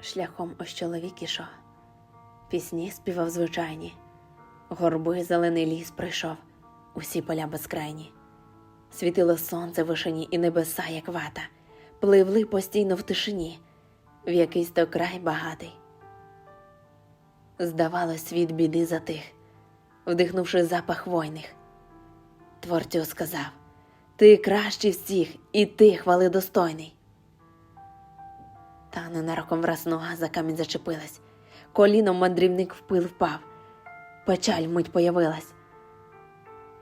Шляхом ось чоловік ішов, пісні співав звичайні, горби зелений ліс прийшов, усі поля безкрайні. Світило сонце в вишині і небеса, як вата, пливли постійно в тишині, в якийсь то край багатий. Здавалось, світ біди затих, вдихнувши запах войних. Творцю сказав: Ти кращий всіх, і ти хвали достойний. Та ненароком враз нога за камінь зачепилась, коліном мандрівник в пил впав, печаль мить появилась.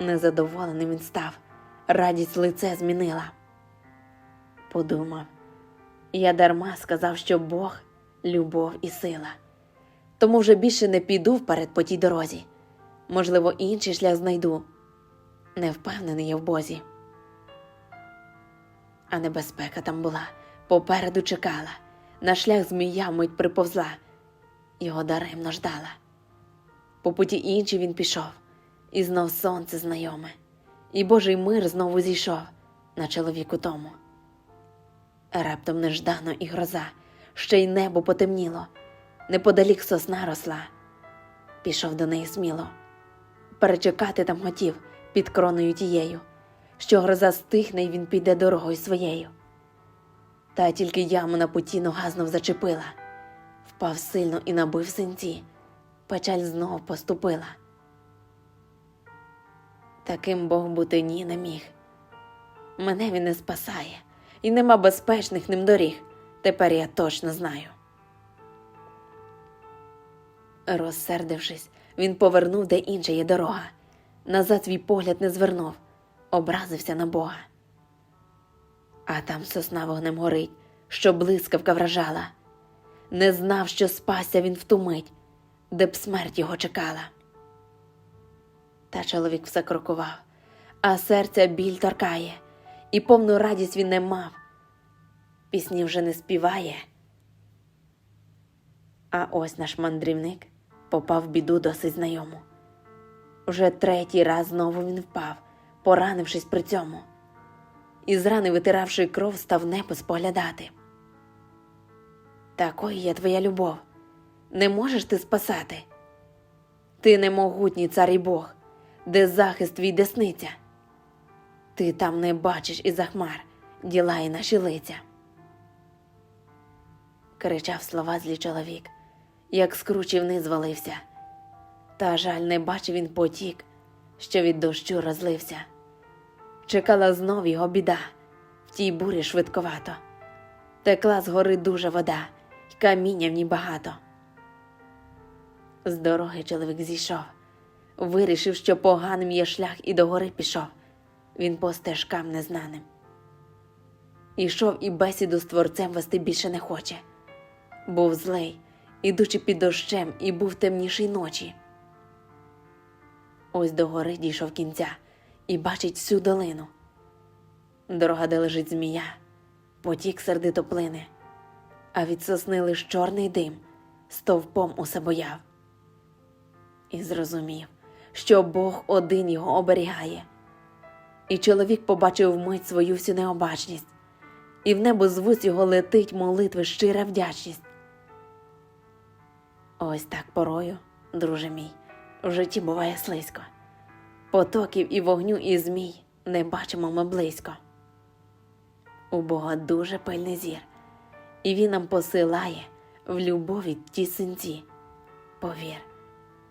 Незадоволеним він став, радість лице змінила. Подумав, я дарма сказав, що Бог любов і сила. Тому вже більше не піду вперед по тій дорозі. Можливо, інший шлях знайду. Не впевнений я в Бозі. А небезпека там була, попереду чекала, на шлях змія мить приповзла, його даремно ждала. По путі інший він пішов, і знов сонце знайоме, і Божий мир знову зійшов на чоловіку тому. Раптом неждано і гроза, ще й небо потемніло, неподалік сосна росла. Пішов до неї сміло. Перечекати там хотів під кроною тією, що гроза стихне, й він піде дорогою своєю. Та тільки яму на путі нога зачепила, впав сильно і набив синці, печаль знов поступила. Таким Бог бути ні не міг. Мене він не спасає, і нема безпечних ним доріг. Тепер я точно знаю. Розсердившись, він повернув, де інша є дорога. Назад свій погляд не звернув, образився на Бога. А там сосна вогнем горить, що блискавка вражала. Не знав, що спасся він в ту мить, де б смерть його чекала. Та чоловік все крокував, а серця біль торкає, і повну радість він не мав. Пісні вже не співає. А ось наш мандрівник попав в біду досить знайому. Уже третій раз знову він впав, поранившись при цьому, і з рани, витиравши кров, став небо споглядати. Такою є твоя любов, не можеш ти спасати. Ти немогутній цар і Бог, де захист твій десниця. Ти там не бачиш із захмар діла і наші лиця. Кричав слова злі чоловік, як з кручі вниз звалився. Та жаль не бачив він потік, що від дощу розлився. Чекала знов його біда, в тій бурі швидковато. Текла з гори дуже вода, й каміння в ній багато. З дороги чоловік зійшов, вирішив, що поганим є шлях, і до гори пішов. Він по стежкам незнаним. Ішов і бесіду з творцем вести більше не хоче. Був злий, ідучи під дощем, і був темніший ночі. Ось до гори дійшов кінця і бачить всю долину. Дорога, де лежить змія, потік сердито плине, а від сосни лиш чорний дим стовпом усе бояв. І зрозумів, що Бог один його оберігає. І чоловік побачив вмить свою всю необачність, і в небо звусь його летить молитви щира вдячність. Ось так порою, друже мій, в житті буває слизько. Потоків і вогню, і змій не бачимо ми близько. У Бога дуже пильний зір, і Він нам посилає в любові ті синці. Повір,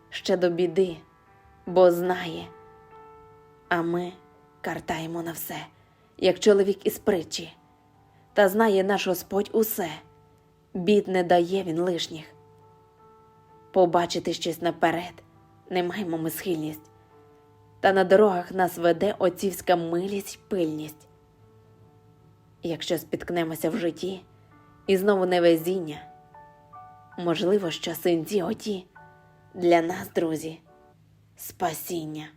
ще до біди, бо знає, а ми картаємо на все, як чоловік із притчі, та знає наш Господь усе, бід не дає він лишніх. Побачити щось наперед не маємо ми схильність, та на дорогах нас веде отцівська милість й пильність. Якщо спіткнемося в житті і знову невезіння, можливо, що синці оті для нас, друзі, спасіння.